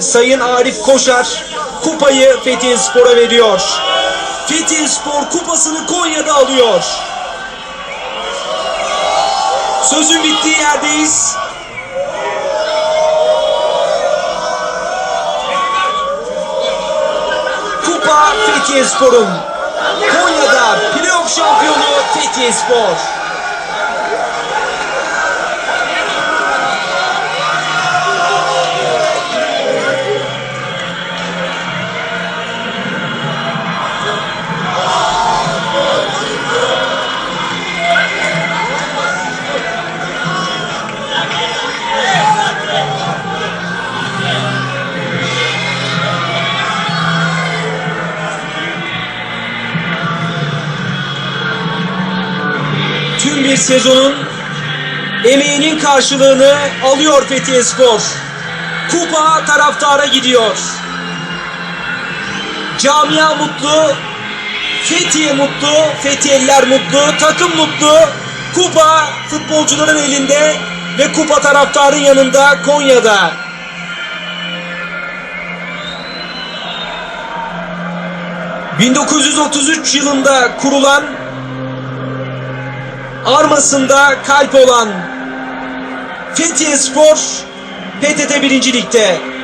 Sayın Arif Koşar kupayı Fethiye Spor'a veriyor. Fethiye Spor kupasını Konya'da alıyor. Sözün bittiği yerdeyiz. Kupa Fethiye Spor'un. Konya'da playoff şampiyonu Fethiye Spor. Tüm bir sezonun emeğinin karşılığını alıyor Fethiye Spor. Kupa taraftara gidiyor. Camia mutlu, Fethiye mutlu, Fethiyeliler mutlu, takım mutlu. Kupa futbolcuların elinde ve kupa taraftarın yanında Konya'da. ...1933 yılında kurulan armasında kalp olan Fethiye Spor PTT 1. Lig'de